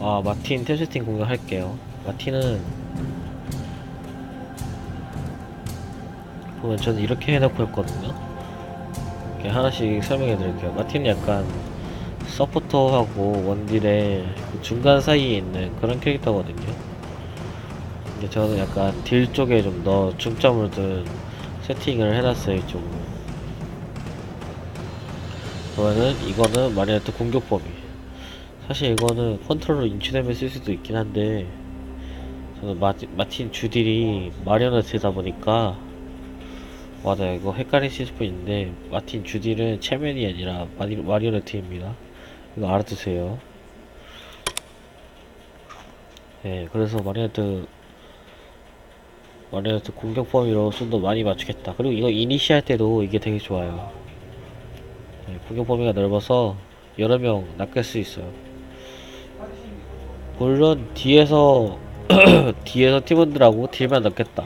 아 마틴 탭 세팅 공유할게요. 마틴은 보면 저는 이렇게 해놓고 했거든요. 이렇게 하나씩 설명해 드릴게요. 마틴은 약간 서포터하고 원딜의 그 중간 사이에 있는 그런 캐릭터거든요. 근데 저는 약간 딜 쪽에 좀 더 중점을 둔 세팅을 해놨어요 이쪽으로. 그러면은 이거는 마리아트 공격 범위 사실 이거는 컨트롤로 인출되면 쓸 수도 있긴 한데 저는 마티, 마틴 주딜이 마리오네트다 보니까 맞아요 이거 헷갈리실 수 있는데 마틴 주딜은 체면이 아니라 마리, 마리오네트입니다. 이거 알아두세요. 네 그래서 마리오네트 마리오네트 공격 범위로 좀 더 많이 맞추겠다. 그리고 이거 이니시 할 때도 이게 되게 좋아요. 네, 공격 범위가 넓어서 여러 명 낚을 수 있어요 물론 뒤에서 뒤에서 팀원들하고 딜만 넣겠다.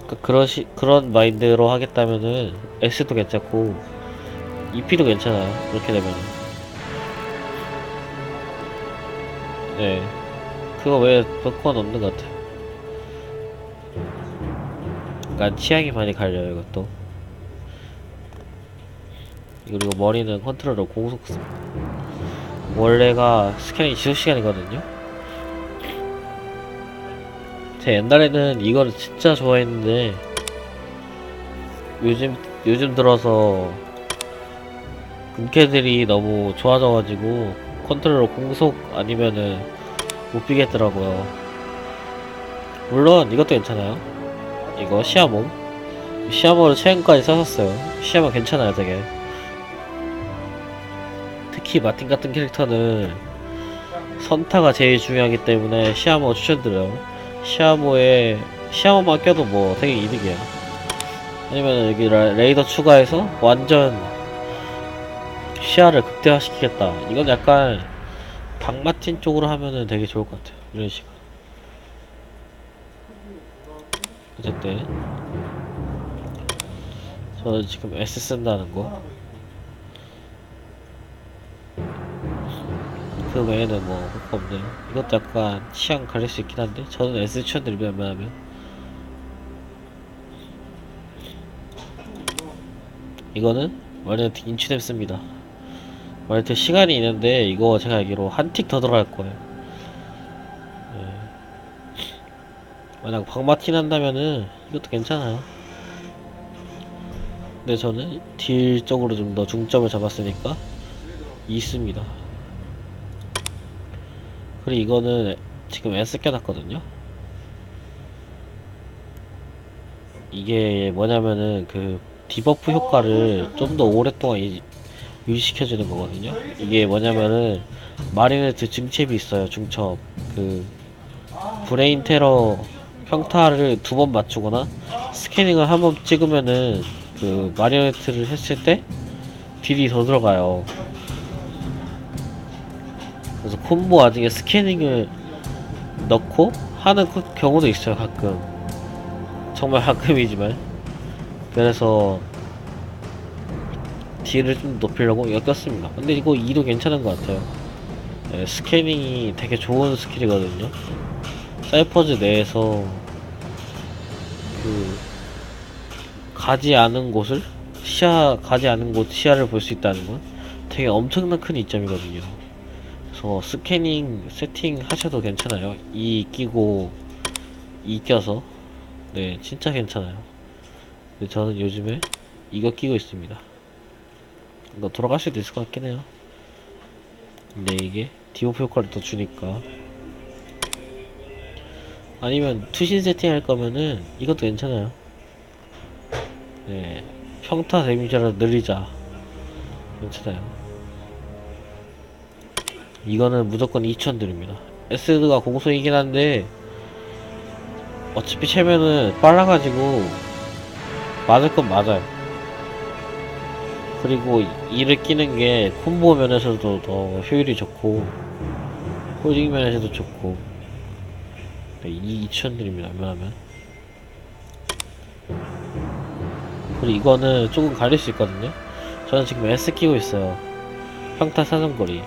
약간 그런 시, 그런 마인드로 하겠다면은 S도 괜찮고 EP도 괜찮아요. 그렇게 되면은. 네. 그거 왜 버커는 없는 것 같아. 약간 취향이 많이 갈려요 이것도. 그리고 머리는 컨트롤러 공속 원래가 스캐닝 지속 시간이거든요. 제 옛날에는 이거를 진짜 좋아했는데 요즘 요즘 들어서 금캐들이 너무 좋아져가지고 컨트롤러 공속 아니면은 못 비겠더라고요. 물론 이것도 괜찮아요. 이거 시아몬 시아몬을 최근까지 썼었어요. 시아몬 괜찮아요, 되게. 특히 마틴 같은 캐릭터는 선타가 제일 중요하기 때문에 시아모 추천드려요. 시아모에 시아모만 껴도 뭐 되게 이득이야. 아니면 여기 라- 레이더 추가해서 완전 시야를 극대화시키겠다. 이건 약간 박마틴 쪽으로 하면은 되게 좋을 것 같아요. 이런 식으로. 어쨌든 저는 지금 S 쓴다는 거. 그 외에는 뭐 그거 없네요. 이것도 약간 취향 가릴 수 있긴 한데 저는 S 추천드리면 웬만하면 이거는 마리오네트 인추랩 씁니다. 마리오네트 시간이 있는데 이거 제가 알기로 한 틱 더 들어갈 거예요. 예. 만약 박마틴 한다면은 이것도 괜찮아요. 근데 저는 딜 쪽으로 좀 더 중점을 잡았으니까 있습니다. 그리고 이거는 지금 S 껴놨거든요. 이게 뭐냐면은 그 디버프 효과를 좀 더 오랫동안 이- 유지시켜주는 거거든요. 이게 뭐냐면은 마리네트 증첩이 있어요. 중첩 그 브레인 테러 평타를 두 번 맞추거나 스캐닝을 한 번 찍으면은 그 마리오네트를 했을 때 딜이 더 들어가요. 그래서 콤보 와중에 스캐닝을 넣고 하는 그 경우도 있어요 가끔. 정말 가끔이지만. 그래서 딜을 좀 높이려고 이거 꼈습니다. 근데 이거 2도 괜찮은 것 같아요. 네, 스캐닝이 되게 좋은 스킬이거든요. 사이퍼즈 내에서 그 가지 않은 곳을 시야 가지 않은 곳 시야를 볼 수 있다는 건 되게 엄청난 큰 이점이거든요 그래서 스캐닝 세팅 하셔도 괜찮아요. 이 끼고 이 껴서 네 진짜 괜찮아요. 근데 저는 요즘에 이거 끼고 있습니다. 이거 돌아갈 수도 있을 것 같긴 해요. 근데 이게 디오프 효과를 더 주니까 아니면 투신 세팅 할 거면은 이것도 괜찮아요. 네 평타 데미지를 늘리자 괜찮아요. 이거는 무조건 2천 드립니다. S가 공소이긴 한데 어차피 채면은 빨라가지고 맞을 건 맞아요. 그리고 이를 끼는 게 콤보 면에서도 더 효율이 좋고 홀딩 면에서도 좋고 네, 이 2천 드립니다. 웬만하면 그리고 이거는 조금 가릴 수 있거든요. 저는 지금 S 끼고 있어요. 평타 사정거리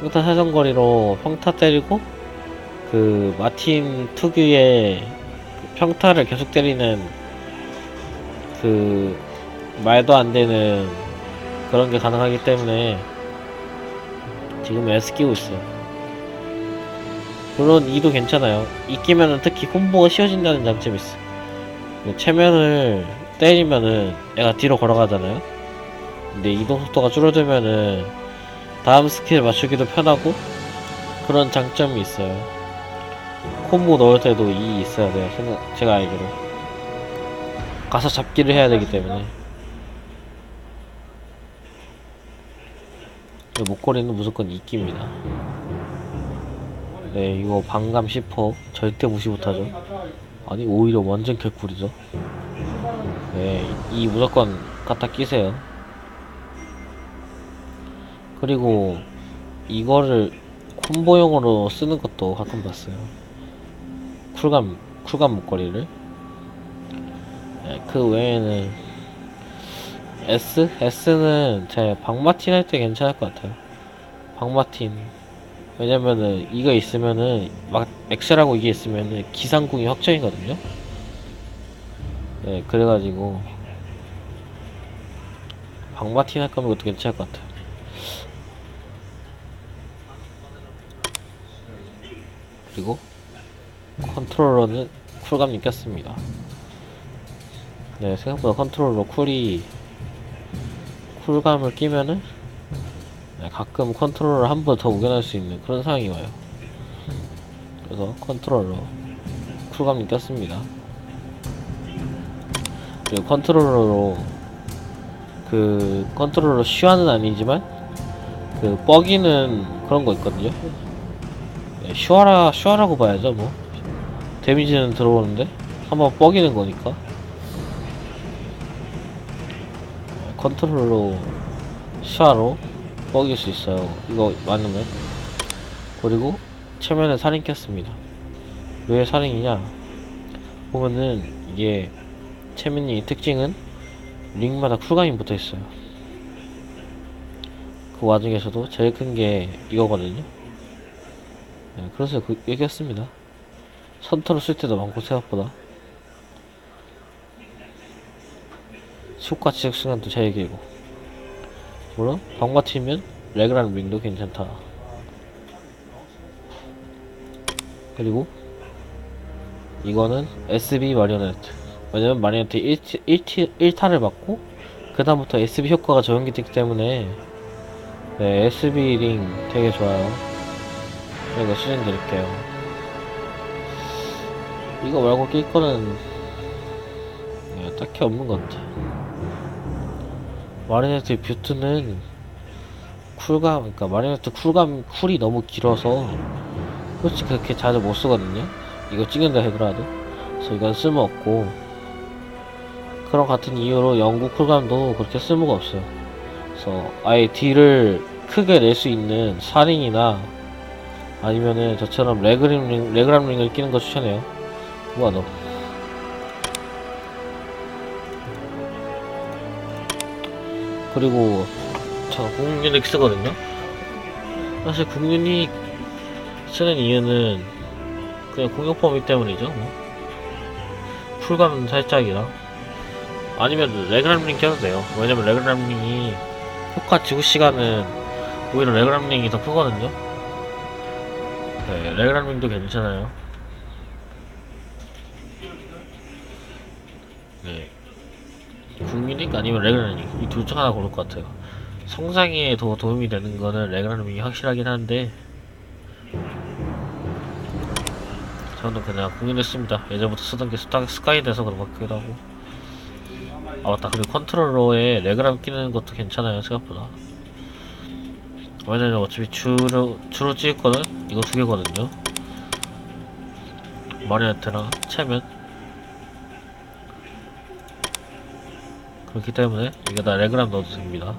평타 사정거리로 평타 때리고 그 마틴 특유의 그 평타를 계속 때리는 그 말도 안 되는 그런 게 가능하기 때문에 지금 S 끼고 있어요. 물론 이도 괜찮아요. 이 끼면은 특히 콤보가 쉬워진다는 장점이 있어. 그 체면을 때리면은 애가 뒤로 걸어가잖아요. 근데 이동 속도가 줄어들면은 다음 스킬 맞추기도 편하고 그런 장점이 있어요. 콤보 넣을 때도 이 있어야 돼요. 생각, 제가 알기로. 가서 잡기를 해야 되기 때문에. 이 목걸이는 무조건 이끼입니다. 네, 이거 반감 10% 절대 무시 못하죠. 아니, 오히려 완전 개꿀이죠. 네, 이 무조건 갖다 끼세요. 그리고 이거를 콤보용으로 쓰는 것도 가끔 봤어요. 쿨감, 쿨감 목걸이를. 네, 그 외에는 S? S는 제 박마틴 할 때 괜찮을 것 같아요. 박마틴. 왜냐면은 이거 있으면은 막 엑셀하고 이게 있으면은 기상궁이 확정이거든요. 네, 그래가지고 박마틴 할 거면 이것도 괜찮을 것 같아요. 그리고 컨트롤러는 쿨감이 꼈습니다. 네, 생각보다 컨트롤러 쿨이 쿨감을 끼면은 네, 가끔 컨트롤러 한 번 더 우겨낼 수 있는 그런 상황이 와요. 그래서 컨트롤러 쿨감이 꼈습니다. 그리고 컨트롤러로 그 컨트롤러 슈아는 아니지만 그 뻐기는 그런 거 있거든요. 네, 슈아라 슈아라고 봐야죠 뭐. 데미지는 들어오는데 한번 뻐기는 거니까. 컨트롤로 슈아로 뻐길 수 있어요. 이거 맞으면 그리고 체면에 살인 켰습니다. 왜 살인이냐? 보면은 이게 체면이 특징은 링마다 쿨감이 붙어 있어요. 그 와중에서도 제일 큰 게 이거거든요 네, 그래서 그 얘기했습니다. 선터를 쓸 때도 많고 생각보다 효과 지적 시간도 제일 길고 물론 방마팀면 레그라는 윙도 괜찮다. 그리고 이거는 SB 마리오네트 왜냐면 마리오네트 1티, 1티, 1타를 받고 그 다음부터 SB 효과가 적용이 되기 때문에 네, SB 링 되게 좋아요. 이거 추천드릴게요. 이거 말고 낄 거는 네, 딱히 없는 것 같아. 마리네트 뷰트는 쿨감, 그러니까 마리네트 쿨감 쿨이 너무 길어서 솔직히 그렇게 자주 못 쓰거든요. 이거 찍는다 하더라도 그래서 이건 쓸모 없고 그런 같은 이유로 영구 쿨감도 그렇게 쓸모가 없어요. 그래서 아예 딜을 크게 낼 수 있는 살인이나 아니면은 저처럼 레그램 레그램 링을 끼는 거 추천해요. 우와 너. 그리고 저 국유닉 쓰거든요. 사실 국유닉 쓰는 이유는 그냥 공격 범위 때문이죠. 뭐. 쿨감 살짝이라 아니면 레그램 링 껴도 돼요. 왜냐면 레그램 링이 효과 지구 시간은 오히려 레그램 링이 더 크거든요. 네, 레그라밍도 괜찮아요. 네. 국민닉 아니면 레그라밍 이둘 중 하나 고를 것 같아요. 성장에 더 도움이 되는 거는 레그라밍이 확실하긴 한데 저는 그냥 국민했습니다. 예전부터 쓰던 게 스카이 돼서 그런 것 같기도 하고 아 맞다 그리고 컨트롤러에 레그람 끼는 것도 괜찮아요 생각보다 왜냐면 어차피 주로 주로 찍을 거는 이거 두 개거든요. 마리네트랑 체면 그렇기 때문에 이게 다 레그람 넣어도 됩니다.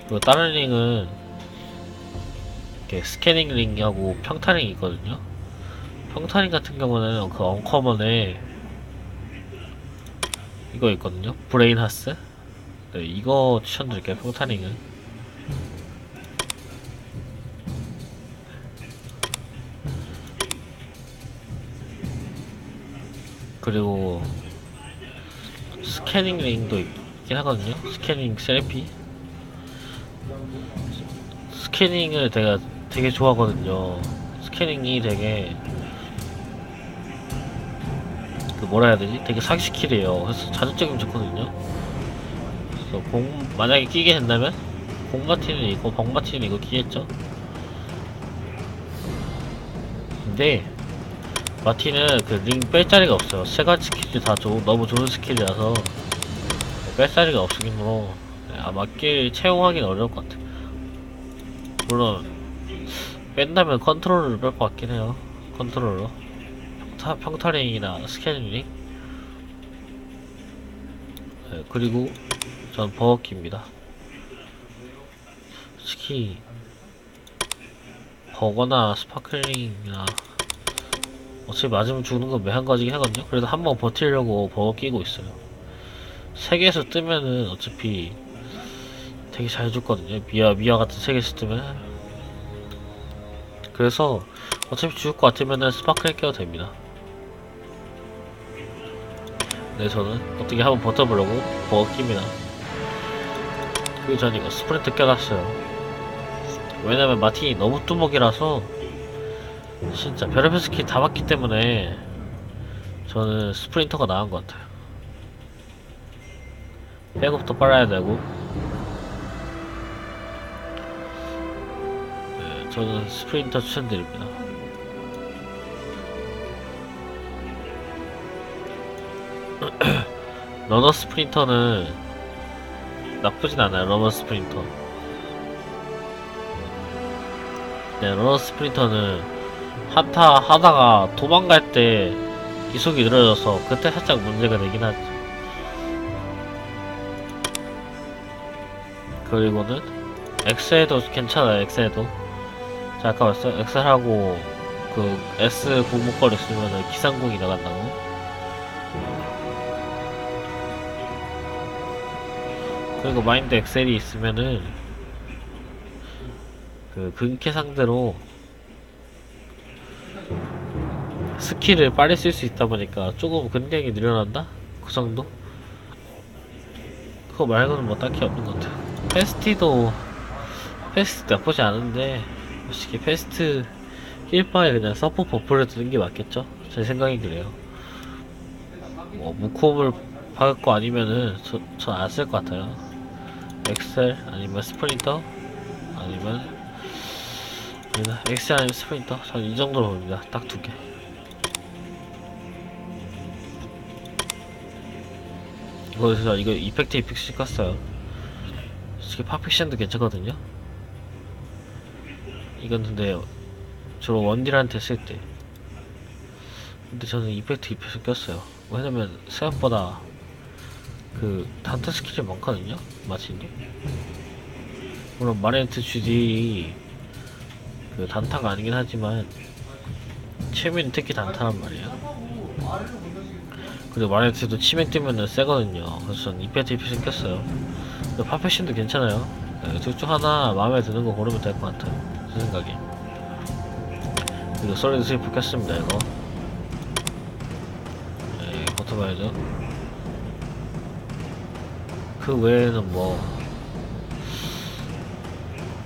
그리고 다른 링은 이렇게 스캐닝 링하고 평타 링이 있거든요. 평타 링 같은 경우는 그 언커먼에 이거 있거든요. 브레인 하스. 네, 이거 추천드릴게요. 평타 링은. 그리고 스캐닝 링도 있긴 하거든요. 스캐닝 셀피. 스캐닝을 내가 되게 좋아하거든요. 스캐닝이 되게 그 뭐라 해야 되지? 되게 사기스킬이에요. 그래서 자극적이면 좋거든요. 그래서 공 만약에 끼게 된다면 공마틴은 이거 벙마틴은 이거 끼겠죠. 근데 마틴은 그 링 뺄 자리가 없어요. 세 가지 스킬이 다 좋, 너무 좋은 스킬이라서 뺄 자리가 없으므로 네, 아마 끼 채용하기는 어려울 것 같아요. 물론 뺀다면 컨트롤러를 뺄것 같긴 해요. 컨트롤러. 평타, 평타링이나 스캐닝. 네, 그리고 전 버거키입니다. 특히 버거나 스파클링이나 어차피 맞으면 죽는 건 매한 가지긴 하거든요. 그래도 한 번 버티려고 버거 끼고 있어요. 세 개에서 뜨면은 어차피 되게 잘 죽거든요. 미아 미아 같은 세 개에서 뜨면 그래서 어차피 죽을 것 같으면은 스파클링 껴도 됩니다. 네, 저는 어떻게 한번 버텨보려고 버거 낍니다. 그리고 전 이거 스프린트 껴놨어요. 왜냐면 마틴이 너무 뚜벅이라서 진짜 별의별 스킬 다 맞기 때문에 저는 스프린터가 나은 것 같아요. 백업도 빨아야 되고 네, 저는 스프린터 추천드립니다. 러너 스프린터는 나쁘진 않아요. 러너 스프린터. 네, 러너 스프린터는 한타 하다가 도망갈 때 이속이 늘어져서 그때 살짝 문제가 되긴 하죠. 그리고는 엑셀도 괜찮아요. 엑셀도. 자, 아까 봤어요? 엑셀하고 그 S 공목거리 쓰면은 기상공이 나간다고. 그리고 마인드 엑셀이 있으면은 그 근캐 상대로 스킬을 빨리 쓸 수 있다 보니까 조금 근력이 늘어난다? 그 정도? 그거 말고는 뭐 딱히 없는 것 같아요. 페스티도 페스트 나쁘지 않은데 솔직히 페스트 힐 바에 그냥 서포 버프를 드는 게 맞겠죠? 제 생각이 그래요. 뭐 무콤을 박을 거 아니면은 저안 쓸 것 같아요. 엑셀 아니면 스프린터 아니면. 엑셀 아니면 스프린터 전 이 정도로 봅니다. 딱 두 개. 이거에서 이거 이펙트 이펙트 껐어요. 솔직히 파픽션도 괜찮거든요. 이건 근데 주로 원딜한테 쓸 때. 근데 저는 이펙트 이펙트 꼈어요. 왜냐면 생각보다 그 단타 스킬이 많거든요. 마틴도. 물론 마렌트 GD 그 단타가 아니긴 하지만 치민 특히 단타란 말이에요. 그리고 마렌트도 치맥 뜨면은 세거든요. 그래서 전 이펙트 이펙트 꼈어요. 근데 파패션도 괜찮아요. 네, 둘중 하나 마음에 드는 거 고르면 될 것 같아요. 제 생각에. 그리고 솔리드 스위프 꼈습니다, 이거. 네, 버텨봐야죠. 그 외에는 뭐,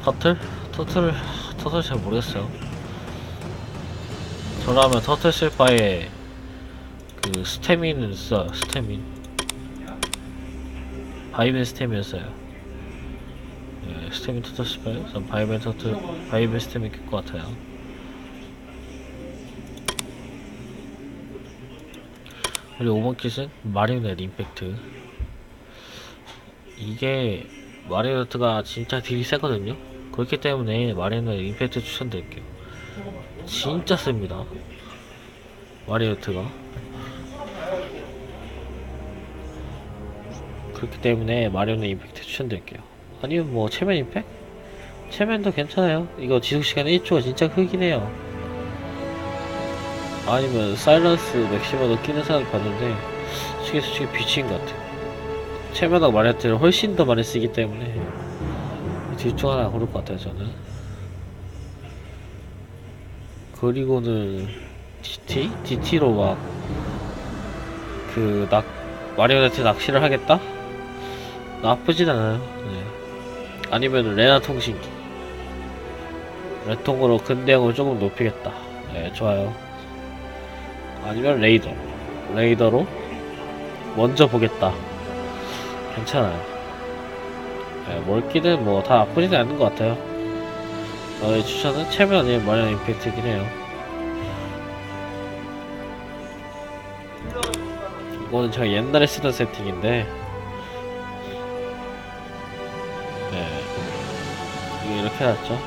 터틀? 터틀, 터틀 잘 모르겠어요. 저라면 터틀 쓸 바에 그 스태민은 써, 스태민. 바이벤 스태민 써요. 예, 스태민 바에 전 바이벤 터틀, 바이벤 스태민 낄것 같아요. 그리고 5번 킷은 마리오넷 임팩트. 이게 마리오네트가 진짜 딜이 세거든요. 그렇기 때문에 마리오넷 임팩트 추천드릴게요. 진짜 셉니다. 마리오네트가. 그렇기 때문에 마리오넷 임팩트 추천드릴게요. 아니면 뭐 체면 임팩? 체면도 괜찮아요. 이거 지속시간 1초가 진짜 크긴 해요. 아니면 사일런스 맥시머도 끼는 사람 봤는데 솔직히 솔직히 비치인 것 같아요. 체면하고 마리오네트를 훨씬 더 많이 쓰기 때문에 둘중 하나 고를 것 같아요 저는. 그리고는 DT? DT로 막 그 낙 마리오네트 낚시를 하겠다? 나쁘진 않아요. 네. 아니면 레나 통신기. 레통으로 근대형을 조금 높이겠다. 네, 좋아요. 아니면 레이더. 레이더로 먼저 보겠다. 괜찮아요. 네, 멀기는 뭐다 나쁘진 않은 것 같아요. 저의 추천은 체면 아니면 마리오 임팩트긴 해요. 이거는 제가 옛날에 쓰던 세팅인데 네. 이거 이렇게 해놨죠?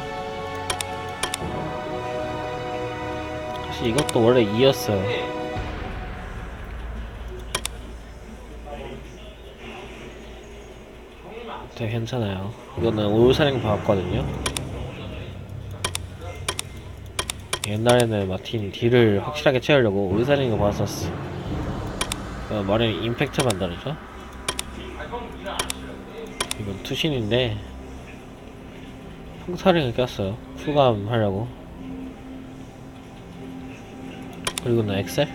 사실 이것도 원래 2였어요. 되게 괜찮아요. 이거는 올사령 박았거든요. 옛날에는 마틴 딜을 확실하게 채우려고 올사령을 박았었어. 어, 머리 임팩트 만들어죠? 이건 투신인데 풍사령을 꼈어요. 풀감 하려고. 그리고는 엑셀?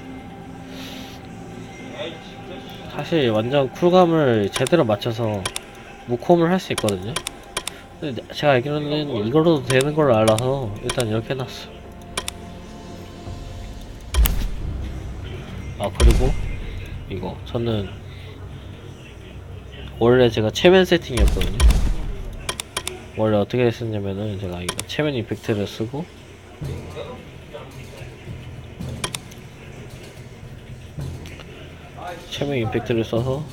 사실 완전 쿨감을 제대로 맞춰서 무콤을 할 수 있거든요. 근데 제가 알기로는 이걸로도 되는 걸로 알아서 일단 이렇게 해놨어. 아 그리고 이거 저는 원래 제가 체면 세팅이었거든요. 원래 어떻게 했었냐면은 제가 이거 체면 이펙트를 쓰고 체면 임팩트를 써서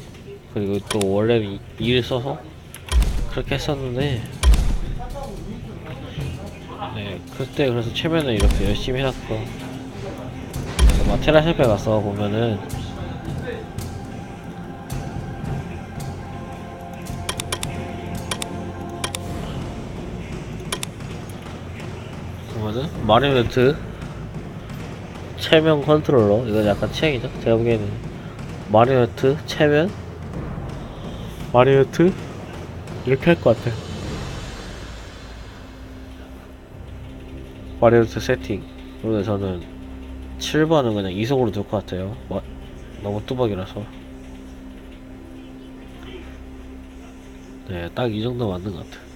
그리고 또 원래는 2를 써서 그렇게 했었는데 네 그때 그래서 체면을 이렇게 열심히 해놨고 마테라 샵에 가서 보면은 마리오네트? 체면 컨트롤러? 이거 약간 취향이죠? 제가 보기에는. 마리오네트? 체면? 마리오네트? 이렇게 할 것 같아요 마리오네트 세팅. 그리고 저는 7번은 그냥 이속으로 둘 것 같아요. 마, 너무 뚜벅이라서. 네딱 이 정도 맞는 것 같아요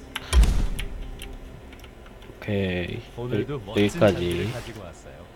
오케이 오늘도 여- 멋진 여기까지 가지고 왔어요.